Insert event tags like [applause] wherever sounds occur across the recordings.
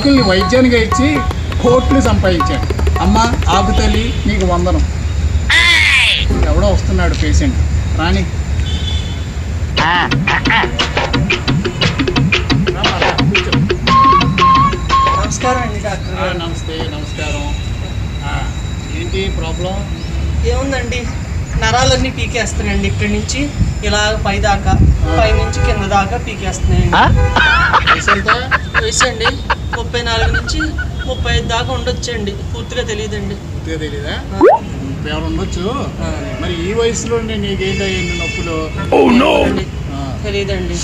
ఆకుల్ని వైద్యానిగా ఇచ్చి కోట్లు సంపాదించాడు. అమ్మ ఆకు తల్లి నీకు వందనం. ఎవడో వస్తున్నాడు పేషెంట్ రాణి. నమస్కారం అండి డాక్టర్ నమస్తే నమస్కారం. ఏంటి ప్రాబ్లం ఏముందండి? నరాలన్నీ పీకేస్తున్నాయండి ఇక్కడి నుంచి. ఇలా పై దాకా పై నుంచి కింద దాకా పీకేస్తున్నాయండి. వయసు అండి? ముప్పై నాలుగు నుంచి ముప్పై ఐదు దాకా ఉండొచ్చండి. పూర్తిగా తెలియదండి పూర్తిగా ముప్పై ఆరు ఉండొచ్చు. మరి ఈ వయసులో నీకేంటయ్యింది నొప్పులు? ఆ, తెలియదండి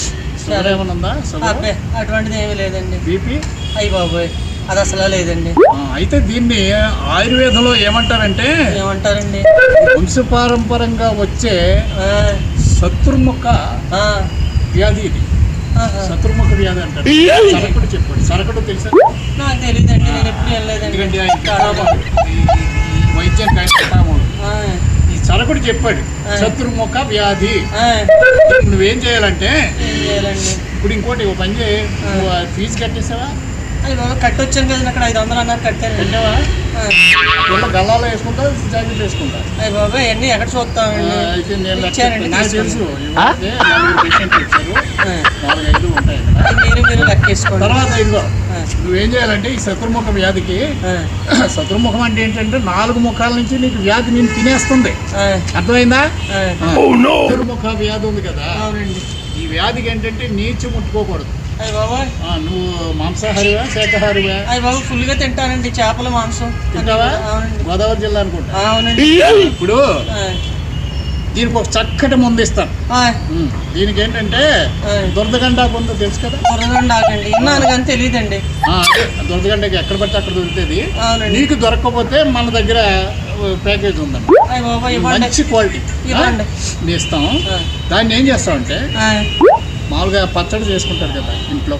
అటువంటిది ఏమీ లేదండి. బీపీ? అయ్యి బాబోయ్. అది అసలు లేదండి. అయితే దీన్ని ఆయుర్వేదంలో ఏమంటారంటే ఏమంటారండి? వంశపారంపరంగా వచ్చే శత్రుముఖ ఆ, వ్యాధి ఇది. శత్రుముఖ వ్యాధి అంటారు. సరకుడు చెప్పండి. సరకుడు తెలుసా? నాకు తెలియదండి నేను ఎప్పుడు వెళ్ళలేదండి. పితామహుడు. ఈ- సరకుడు చెప్పాడు శత్రుముఖ వ్యాధి. నువ్వేం చేయాలంటే ఇప్పుడు ఇంకోటి ఓ పని చేయి. ఫీజు కట్టేసావా? అయ్యి బాబా కట్టొచ్చాను కదండి అక్కడ ఐదు వందలు అన్నారు కట్టాను కట్టావా పిల్ల గల్లాలో వేసుకుంటా జాకెట్ వేసుకుంటా. అయ్యి బాబా అన్నీ ఎక్కడ చూస్తామండి? అయితే నేను లెక్క ఇచ్చారండి, నాకు తెలుసు పేషెంట్లు నాలుగు ఐదు ఉంటాయి. మీరు మీరు లెక్కేసుకోండి తర్వాత ఇదిగో నువ్వేం చేయాలంటే ఈ శత్రుముఖ వ్యాధికి శత్రుముఖం అంటే ఏంటంటే నాలుగు ముఖాల నుంచి నీకు వ్యాధి నేను తినేస్తుంది. అర్థమైందా. ఆ. శత్రుముఖ వ్యాధి ఉంది కదా. అవునండి. ఈ వ్యాధికి ఏంటంటే నీచు ముట్టుకోకూడదు. అయ్యి బాబా ఆ, నువ్వు మాంసాహారివా శాఖాహారివా అయ్యి బాబు ఫుల్గా తింటానండి చేపల మాంసం. తింటావా? అవునండి. గోదావరి జిల్లా అనుకుంటా. అవునండి. ఇప్పుడు దీనికి ఒక చక్కటి మందు ఇస్తాను. దీనికి ఏంటంటే ఆ. దురదగండా పొందు తెలుసు కదా? కానీ తెలియదండి. దురదగండకి ఎక్కడ పడితే అక్కడ దొరుకుతుంది నీకు దొరకకపోతే మన దగ్గర ప్యాకేజ్ ఉందండి. మంచి క్వాలిటీ. ఇవ్వండి. ఇస్తాం దాన్ని ఏం చేస్తామంటే ఆ, మామూలుగా పచ్చడి చేసుకుంటారు కదా ఇంట్లో.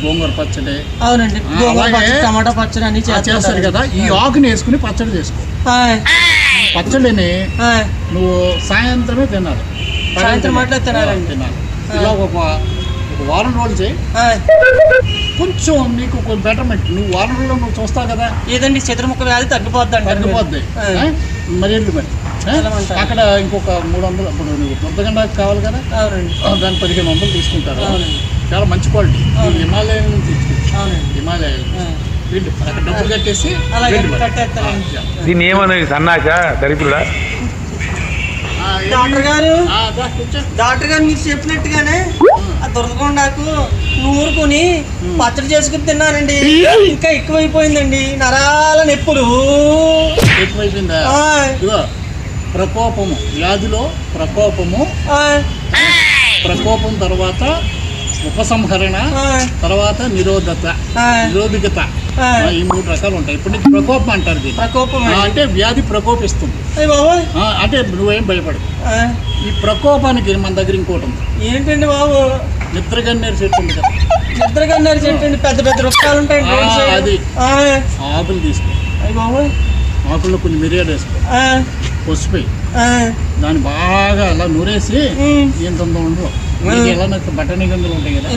గోంగూర పచ్చడి. అవునండి. ఆ, గోంగూర అలాగే పచ్చడి, టమాటా పచ్చడి అన్ని ఆ, చేస్తారు చేస్తారు కదా. ఈ ఆకుని వేసుకుని పచ్చడి చేసుకో. పచ్చడిని నువ్వు సాయంత్రమే తినాలి. సాయంత్రం మాటలే తినాలండి. తినాలి. ఇలా ఒక ఒక వారం రోజులు చేయి. కొంచెం నీకు కొంచెం బెటర్మెంట్ నువ్వు వారం రోజుల్లో నువ్వు చూస్తావు కదా. ఏదండి? చతుర్ముఖ వ్యాధి తగ్గిపోద్ది. అంటారు మీరు. తగ్గిపోద్ది ఆ? మరి ఏంటి మరి. అక్కడ ఇంకొక మూడు వందలు ఇప్పుడు నువ్వు దొద్దగండా కావాలి కదా? అవునండి. ఆ, దాన్ని పదిహేను వందలు తీసుకుంటారు. అవునండి. చాలా మంచి క్వాలిటీ. అవును. హిమాలయం నుంచి వెళ్ళు అక్కడ డబ్బులు కట్టేసి దీన్ని ఏమన్నది సన్నాక దరిద్రుడా? డాక్టర్ గారు. డాక్టర్ గారు మీరు చెప్పినట్టుగానే ఆ. దురదకొండాకు నూరుకొని పచ్చడి చేసుకుని తిన్నానండి ఇంకా ఎక్కువైపోయిందండి. నరాల నొప్పులు. ఎక్కువైపోయిందా? ప్రకోపము. వ్యాధిలో ప్రకోపము. ప్రకోపం తర్వాత ఉపసంహరణ తర్వాత నిరోధత నిరోధికత. ఈ మూడు రకాలు ఉంటాయి. ఇప్పుడు నీకు ప్రకోపం అంటారు దీన్ని. ప్రకోపం. అంటే వ్యాధి ప్రకోపిస్తుంది. అంటే నువ్వేం భయపడు ఆ, ఈ ప్రకోపానికి మన దగ్గర ఇంకోటి ఉంది. ఏంటండి బాబు? నిద్రగన్నేరు చెట్టు ఉంది కదా. నిద్రగన్నారు చెట్టండి పెద్ద పెద్ద వృక్షాలు సైడ్. అది. ఆకులు తీసుకో. అయ్య ఆకుల్లో కొన్ని మిరియాలు వేసుకో. పసిపోయి ఆ, దాన్ని బాగా అలా నూరేసి ఇంత నీకు ఎలా నచ్చ బట్టని గంగలు ఉంటాయి కదా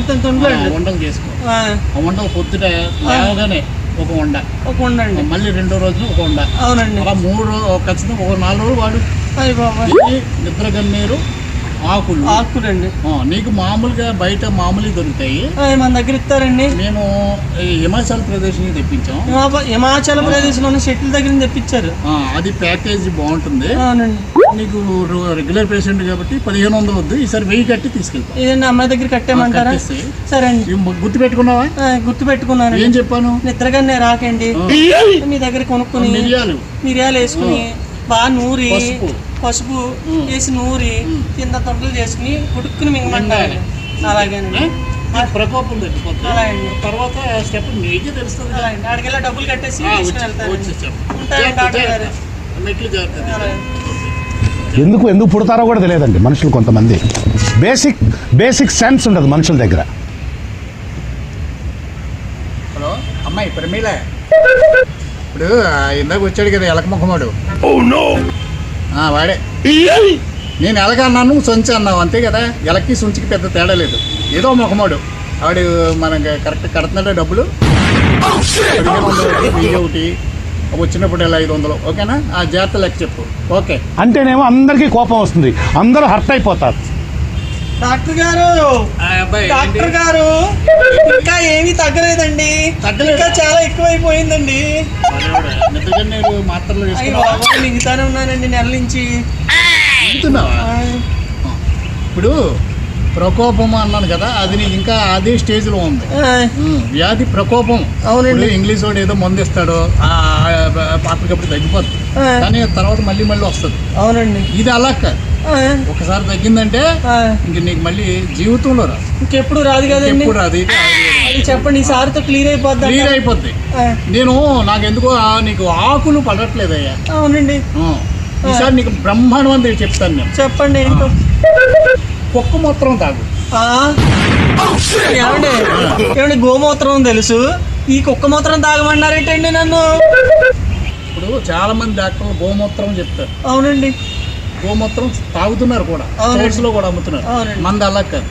వండలు చేసుకో. ఆ, వండలు పొద్దుట లేవగానే ఒక వండ ఒక ఉండండి మళ్ళీ రెండో రోజు ఒక వండ అవునండి. అలా మూడు రో- ఖచ్చితంగా ఒక నాలుగు రోజులు వాడు. ఇది నిద్రగన్నేరు ఆకులు. ఆకులండి. నీకు మామూలుగా బయట మామూలు దొరుకుతాయి. మన దగ్గర ఇస్తారండి? మేము ఈ హిమాచల్ ప్రదేశ్ నుంచి తెప్పించాం హిమా- హిమాచల్ ప్రదేశ్లోని చెట్ల దగ్గర నుంచి తెప్పించారు అది ప్యాకేజ్ బాగుంటుంది. అవునండి. నీకు రెగ్యులర్ పేషెంట్ కాబట్టి పదిహేను వందలు వద్దు. ఈసారి వెయ్యి కట్టి తీసుకెళ్తాం. ఇదండి అమ్మాయి దగ్గర కట్టేయమంటారా? కట్టేస్తే. సరే అండి గుర్తు పెట్టుకున్నావా గుర్తు పెట్టుకున్నాను ఏం చెప్పాను? నిద్రగానే రాకండి. మీ దగ్గర కొనుక్కుని మిరియాలు. మిరియాలు వేసుకుని బాగా నూరి పసుపు. వేసి నూరి. కింద తొండలు చేసుకుని ఉడుక్కుని మింగమంటారు. అలాగేనండి. ప్రకోపం తగ్గిపోతుంది. తర్వాత స్టెప్ నీకే తెలుస్తుంది. అలాగండి. ఆడికెళ్ళి డబ్బులు కట్టేసి. మెట్లు. ఎందుకు ఎందుకు పుడతారో కూడా తెలియదండి మనుషులు కొంతమంది. బేసిక్ బేసిక్ సెన్స్ ఉండదు మనుషుల దగ్గర. హలో అమ్మాయి ప్రమీల. ఇప్పుడు ఆ, ఇందాక వచ్చాడు కదా ఎలక ముఖమాడు ఆ, వాడే. నేను ఎలక అన్నాను సొంచి అన్నావు అంతే కదా? ఎలక్కి సొంచికి పెద్ద తేడా లేదు. ఏదో ముఖమాడు ఆవిడ మనకి కరెక్ట్ కడుతున్నాడే డబ్బులు? వందలు ఒకటి, వచ్చినప్పుడు ఇలా ఐదు వందలు? ఓకేనా? ఆ జాగ్రత్త లెక్క చెప్పు. ఓకే. అంటేనేమో అందరికీ కోపం వస్తుంది. అందరూ హర్ట్ అయిపోతారు. డాక్టర్ గారు? డాక్టర్ గారు! ఇంకా ఏమీ తగ్గలేదండి. తగ్గలేదా? ఇంకా చాలా ఎక్కువైపోయిందండి. మిగతానే ఉన్నానండి నెల నుంచి. ఇప్పుడు ప్రకోపం అన్నాను కదా అది నీకు ఇంకా అదే స్టేజ్లో ఉంది. వ్యాధి ప్రకోపం అవునండి. ఇంగ్లీష్ వాడు ఏదో మందు ఇస్తాడో అప్పటికప్పుడు తగ్గిపోతుంది. కానీ తర్వాత మళ్ళీ మళ్ళీ వస్తుంది. అవునండి. ఇది అలా కాదు. ఒకసారి తగ్గిందంటే ఇంక నీకు మళ్ళీ జీవితంలో రా ఇంకెప్పుడు రాదు కదండి. ఎప్పుడు అది చెప్పండి సారితో క్లియర్ అయిపోద్ది క్లియర్ అయిపోద్ది. నేను నాకెందుకో ఆ నీకు ఆకులు పడట్లేదయ్యా. అవునండి. ఆ. ఈసారి నీకు బ్రహ్మాండం చెప్తాను నేను. చెప్పండి కుక్క మొత్తం తాగు. ఏమండి? ఏమండి గోమూత్రం తెలుసు? ఈ కుక్క మూత్రం తాగమన్నారేంటండి నన్ను? ఇప్పుడు చాలా మంది డాక్టర్లు గోమూత్రం చెప్తారు. అవునండి. గోమూత్రం తాగుతున్నారు కూడా. లో కూడా అమ్ముతున్నారు. అవునండి. మంది అలా కాదు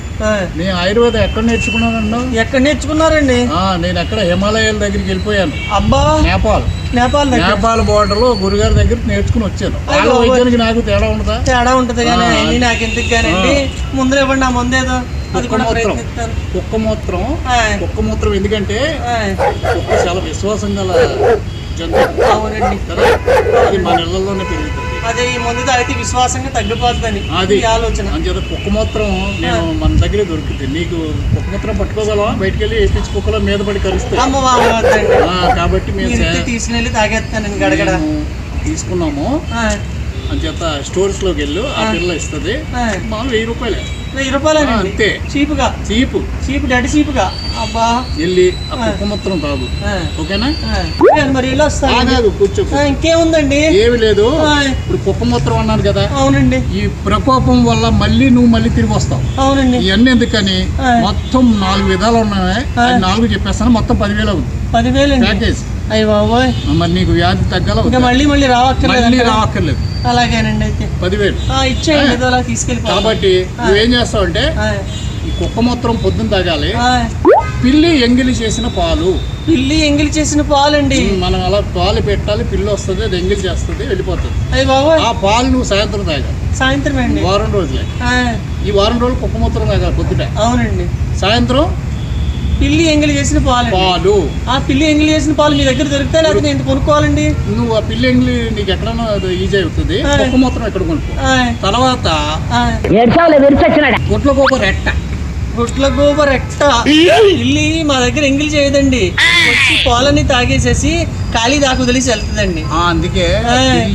నేను ఆయుర్వేదం ఎక్కడ నేర్చుకున్నాను ఎక్కడ నేర్చుకున్నారండి? నేను ఎక్కడ హిమాలయాల దగ్గరికి వెళ్ళిపోయాను. అబ్బా! నేపాల్. నేపాల్ దగ్గర. నేపాల్ బోర్డర్లో గురుగారి దగ్గర నేర్చుకుని వచ్చాను. వాళ్ళ అయ్యో. వైద్యానికి నాకు తేడా ఉండదా? తేడా ఉంటది కానీ నాకు ఎందుకు కానండి ముందు ఇవ్వండి నా ముందేదో అది కుక్క కూడా మూత్రం ప్రయత్నిస్తాను. కుక్క మూత్రం ఆ, కుక్క మూత్రం ఎందుకంటే కుక్క చాలా విశ్వాసం గల జంతువు. అవునండి. కదా? అది మన ఇళ్ళలోనే పెరుగుతుంది. అదే ఈ ముందు తాగితే విశ్వాసంగా తగ్గిపోతుందని అది. ఆలోచన. అంచేత కుక్క మూత్రం నేను మన దగ్గరే దొరుకుతుంది నీకు కుక్క మూత్రం పట్టుకోగలవా? బయటికి వెళ్ళి పిచ్చి కుక్కలో మీద పడి కలుస్తాయి కాబట్టి మేము వెళ్ళి తాగేస్తానండి గడగడ. తీసుకున్నాము. అంచేత స్టోర్స్లోకి వెళ్ళు. ఆ. పిల్ల ఇస్తుంది. మామూలు వెయ్యి రూపాయలే. వెయ్యి ఆ, అంతే. చీపుగా. చీపు. చీపు డెడ్ చీపుగా. అబ్బా. వెళ్ళి ఆ ఆ. కుక్క మూత్రం తాగు ఓకేనా? మరి వస్తాను. ఆగాదు కూర్చో ఇంకేముందండి? ఏమి లేదు. ఇప్పుడు కుక్క మూత్రం అన్నారు కదా. అవునండి. ఈ ప్రకోపం వల్ల మళ్ళీ నువ్వు మళ్ళీ తిరిగి వస్తావు. అవునండి. ఇవన్నీ ఎందుకని. మొత్తం నాలుగు విధాలు ఉన్నాయి నాలుగు చెప్పేస్తాను. మొత్తం పదివేలు అవుతుంది. పదివేలండి. ప్యాకేజ్ అయ్యి బాబోయ్. మరి నీకు వ్యాధి తగ్గాల మళ్ళీ మళ్ళీ మళ్ళీ రావక్కర్లేదు రావక్కర్లేదు. అలాగేనండి అయితే. పదివేలు. ఇచ్చేయండి ఏదో అలా తీసుకెళ్ళిపో కాబట్టి నువ్వేం చేస్తావు అంటే ఈ కుక్క మూత్రం పొద్దున్న తాగాలి. పిల్లి ఎంగిలి చేసిన పాలు. పిల్లి ఎంగిలి చేసిన పాలండి. మనం అలా పాలు పెట్టాలి పిల్లి వస్తుంది అది ఎంగిలి చేస్తుంది వెళ్ళిపోతుంది. అయ్యి బాబోయ్. ఆ పాలు నువ్వు సాయంత్రం తాగాలి. సాయంత్రం అండి వారం రోజులే. ఈ వారం రోజులు కుక్క మూత్రం తాగాలి పొద్దుట. అవునండి. సాయంత్రం పిల్లి ఎంగిలి చేసిన పాలండి. పాలు. ఆ పిల్లి ఎంగిలి చేసిన పాలు మీ దగ్గర దొరికితే లేకపోతే నేను కొనుక్కోవాలండి? నువ్వు ఆ పిల్లి ఎంగిలి నీకు ఎక్కడన్నా అది ఈజీ అవుతుంది. కుక్క మూత్రం ఎక్కడ కొనుక్కో. తర్వాత గుట్లకు ఒక రెట్ట గుట్ల గోబర్ ఎట్ట పిల్లి మా దగ్గర ఎంగిలి చేయదండి. వచ్చి పాలని తాగేసేసి ఖాళీ దాకా వదిలేసి వెళ్తుందండి. అందుకే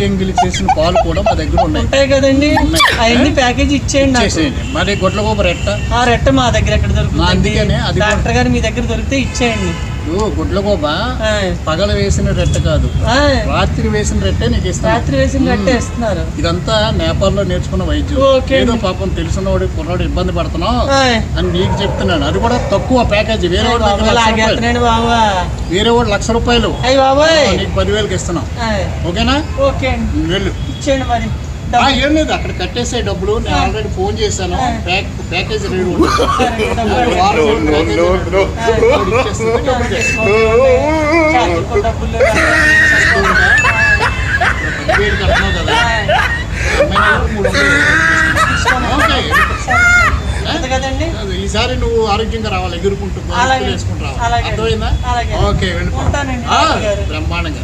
ఎంగిలి చేసిన పాలు కూడా మా దగ్గర ఉన్నాయి. ఉంటాయి కదండి. అవన్నీ ప్యాకేజ్ ఇచ్చేయండి నాకు. మరి ఒక రెట్ట? ఆ రెట్ట మా దగ్గర ఎక్కడ దొరుకుతుంది అందుకనే అది కూడా- డాక్టర్ గారు మీ దగ్గర దొరికితే ఇచ్చేయండి. ఇప్పుడు గుడ్లగోబ? ఆ, పగల వేసిన రెట్ట కాదు. ఆ, రాత్రి వేసిన రెట్టే నీకు ఇస్తాను. రాత్రి వేసిన రెట్టే ఇస్తున్నారు. ఇదంతా నేపాల్లో నేర్చుకున్న వైద్యం ఓకే ఏదో. పాపం తెలిసినవాడు కుర్రాడు ఇబ్బంది పడుతున్నావు ఆ, అని నీకు చెప్తున్నాను. అది కూడా తక్కువ ప్యాకేజీ. వేరే వాడి దగ్గర బాబా లక్ష రూపాయలు. లాగేస్తున్నాడు బాబా. వేరే వాడు లక్ష రూపాయలు. అయ్యి బాబాయ్. నీకు పదివేలకి ఇస్తున్నాం. ఓకేనా? ఓకే వెళ్ళు. ఇచ్చేయండి మరి. ఏం లేదు అక్కడ కట్టేసే డబ్బులు. నేను ఆల్రెడీ ఫోన్ చేశాను. ప్యాకేజ్ రెడీ కదా. కదండి. అది ఈసారి నువ్వు ఆరోగ్యంగా రావాలి ఎగురుకుంటూ అలాగే. వేసుకుంటూ రావాలి. అర్థమైందా. ఓకే గారు. బ్రహ్మాండంగా.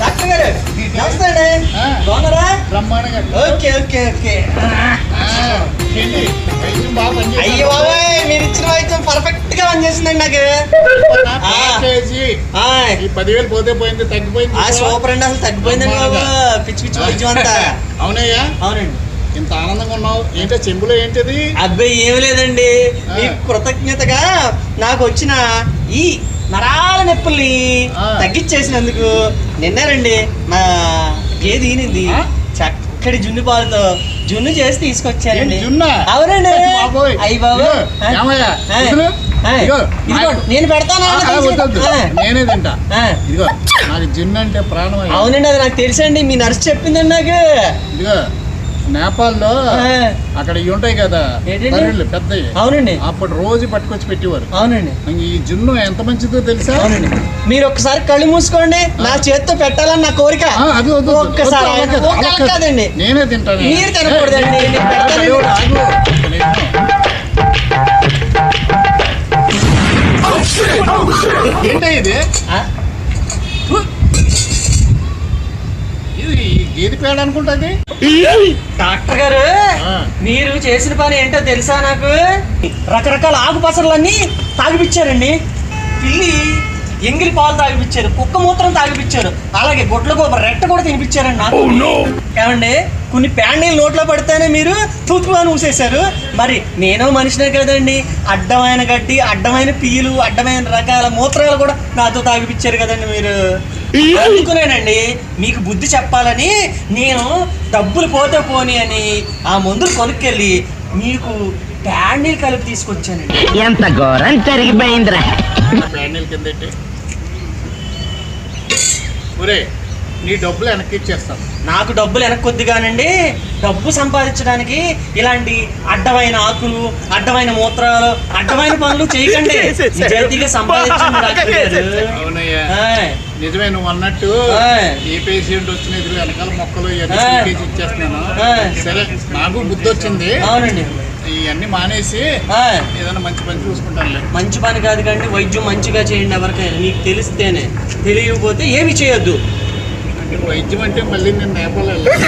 డాక్టర్ గారు నమస్తే అండి. ఆ. బాగున్నారా? బ్రహ్మాండంగా. Okay okay? అయ్యో బాబాయ్ మీరు ఇచ్చిన వైద్యం పర్ఫెక్ట్గా పనిచేసిందండి నాకు. పదివేలు పోతే పోయింది తగ్గిపోయింది. ఆ సూపర్ అండి అసలు తగ్గిపోయిందండి బాబు. పిచ్చి పిచ్చి వైద్యం అంతా. [laughs] అవునయ్యా. అవునండి. ఇంత ఆనందంగా ఉన్నావు. ఏంటో చెంబులో ఏంటిది? అబ్బాయి ఏమి లేదండి. మీకు కృతజ్ఞతగా నాకు వచ్చిన ఈ నరాల నొప్పుల్ని. తగ్గించేసినందుకు నిన్నేనండి. మా గేది ఈనింది? చక్కటి జున్ను పాలతో జున్ను చేసి తీసుకొచ్చానండి. ఏంటి జున్నా? అవునండి. అయ్యి బాబోయ్. నేను పెడతాను. నేనే తింటా. ఇదిగో నాకు జిన్ అంటే ప్రాణం. అవునండి అది నాకు తెలుసండి. మీ నర్స్ చెప్పిందండి నాకు. ఇదిగో నేపాల్లో అక్కడ ఇవి ఉంటాయి కదా? బర్రెలు పెద్దవి. అవునండి. అప్పుడు రోజు పట్టుకొచ్చి పెట్టేవారు. అవునండి. ఈ జున్ను ఎంత మంచిదో తెలుసా? అవునండి. మీరు ఒక్కసారి కళ్ళు మూసుకోండి. నా చేత్తో పెట్టాలని నా కోరిక. ఒక్కసారి. కాదండి నేనే తింటాను. మీరు తినకూడదండి, ఏంటి ఇది? ఈ గేదె పేడ అనుకుంటుంది? డాక్టర్ గారు. మీరు చేసిన పని ఏంటో తెలుసా నాకు? రకరకాల ఆకుపసర్లన్నీ తాగిపిచ్చారండి. పిల్లి ఎంగిలి పాలు తాగిపిచ్చారు కుక్క మూత్రం తాగిపిచ్చారు అలాగే గుడ్ల గోప రెట్ట కూడా తినిపించారండి నాకు. ఏమండి కొన్ని ప్యాండీలు నోట్లో పడితేనే మీరు తూతుమని ఊసేశారు మరి నేను మనిషినే కదండి అడ్డమైన గడ్డి అడ్డమైన పియ్యలు అడ్డమైన రకాల మూత్రాలు కూడా నాతో తాగిపిచ్చారు కదండి మీరు. అందుకునేనండి. మీకు బుద్ధి చెప్పాలని నేను డబ్బులు పోతే పోని అని ఆ మందులు కొనుక్కెళ్ళి మీకు ప్యాండీలు కలిపి తీసుకొచ్చానండి. ఎంత ఘోరం జరిగిపోయిందిరా. ప్యానెల్ కింద. ఒరే నీ డబ్బులు వెనక్కి ఇచ్చేస్తాను నాకు డబ్బులు వెనక్కొద్దిగానండి డబ్బు సంపాదించడానికి ఇలాంటి అడ్డమైన ఆకులు అడ్డమైన మూత్రాలు అడ్డమైన పనులు చేయకండి. నిజాయితీగా సంపాదించండి నిజమే నువ్వు అన్నట్టు. ఏ పేషెంట్ వచ్చిన ఎదురు వెనకాల మొక్కలు ఇవన్నీ ఇచ్చేస్తున్నాను. సరే నాకు బుద్ధి వచ్చింది. అవునండి. ఇవన్నీ మానేసి. ఏదైనా మంచి పని చూసుకుంటానులే. మంచి పని కాదు కండి వైద్యం మంచిగా చేయండి ఎవరికైనా. మీకు తెలిస్తేనే. తెలియకపోతే ఏమి చేయొద్దు. అంటే వైద్యం అంటే మళ్ళీ నేను నేపాల్ వెళ్ళాలి